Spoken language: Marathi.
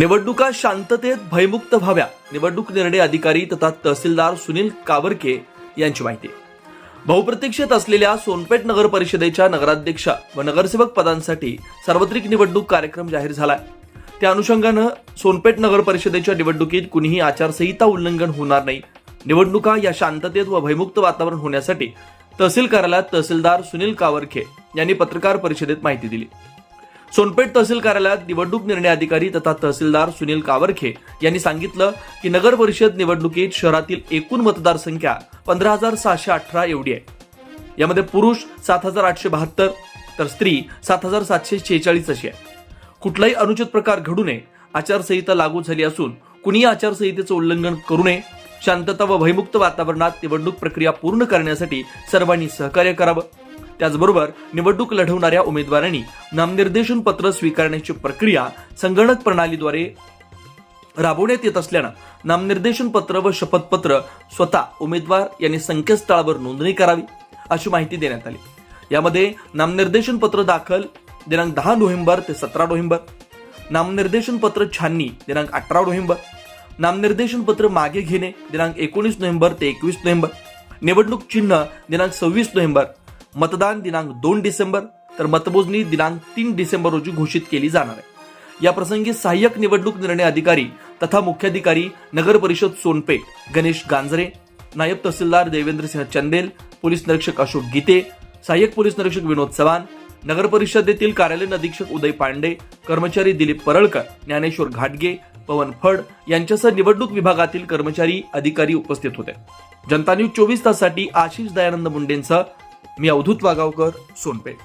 निवडणुका शांततेत भयमुक्त व्हाव्या. निवडणूक निर्णय अधिकारी तथा तहसीलदार सुनील कावरके यांची माहिती. बहुप्रतीक्षेत असलेल्या सोनपेठ नगर परिषदेच्या नगराध्यक्षा व नगरसेवक पदांसाठी सार्वत्रिक निवडणूक कार्यक्रम जाहीर झालाय. त्या अनुषंगानं सोनपेठ नगर परिषदेच्या निवडणुकीत कुणीही आचारसंहिता उल्लंघन होणार नाही. निवडणुका या शांततेत व भयमुक्त वातावरण होण्यासाठी तहसील कार्यालयात तहसीलदार सुनील कावरखे यांनी पत्रकार परिषदेत माहिती दिली. सोनपेठ तहसील कार्यालयात निवडणूक निर्णय अधिकारी तथा तहसीलदार सुनील कावरखे यांनी सांगितलं की नगर परिषद निवडणुकीत शहरातील एकूण मतदारसंख्या पंधरा हजार सहाशे अठरा एवढी आहे. यामध्ये पुरुष सात हजार आठशे बहात्तर तर स्त्री सात हजार सातशे शेहेचाळीस अशी आहे. कुठलाही अनुचित प्रकार घडू नये आचारसंहिता लागू झाली असून कुणीही आचारसंहितेचं उल्लंघन करू नये शांतता व भयमुक्त वातावरणात निवडणूक प्रक्रिया पूर्ण करण्यासाठी सर्वांनी सहकार्य करावं. त्याचबरोबर निवडणूक लढवणाऱ्या उमेदवारांनी नामनिर्देशन पत्र स्वीकारण्याची प्रक्रिया संगणक प्रणालीद्वारे राबवण्यात येत असल्यानं नामनिर्देशन पत्र व शपथपत्र स्वतः उमेदवार यांनी संकेतस्थळावर नोंदणी करावी अशी माहिती देण्यात आली. यामध्ये नामनिर्देशन पत्र दाखल दिनांक दहा नोव्हेंबर ते सतरा नोव्हेंबर नामनिर्देशन पत्र छाननी दिनांक अठरा नोव्हेंबर नामनिर्देशन पत्र मागे घेणे दिनांक एकोणीस नोव्हेंबर ते एकवीस नोव्हेंबर निवडणूक चिन्ह दिनांक सव्वीस नोव्हेंबर मतदान दिनांक दोन डिसेंबर तर मतमोजणी दिनांक तीन डिसेंबर रोजी घोषित केली जाणार आहे. या प्रसंगी सहाय्यक निवडणूक निर्णय अधिकारी तथा मुख्याधिकारी नगर परिषद सोनपेठ गणेश गांजरे नायब तहसीलदार देवेंद्रसिंह चंदेल पोलीस निरीक्षक अशोक गीते सहाय्यक पोलीस निरीक्षक विनोद चव्हाण नगर परिषदेतील कार्यालयीन अधीक्षक उदय पांडे कर्मचारी दिलीप परळकर ज्ञानेश्वर घाटगे पवन फड यांच्यासह निवडणूक विभागातील कर्मचारी अधिकारी उपस्थित होते. जनता न्यूज चोवीस ताससाठी आशिष दयानंद मुंडेंसह मी अवधूत वागावकर सोनपेठ.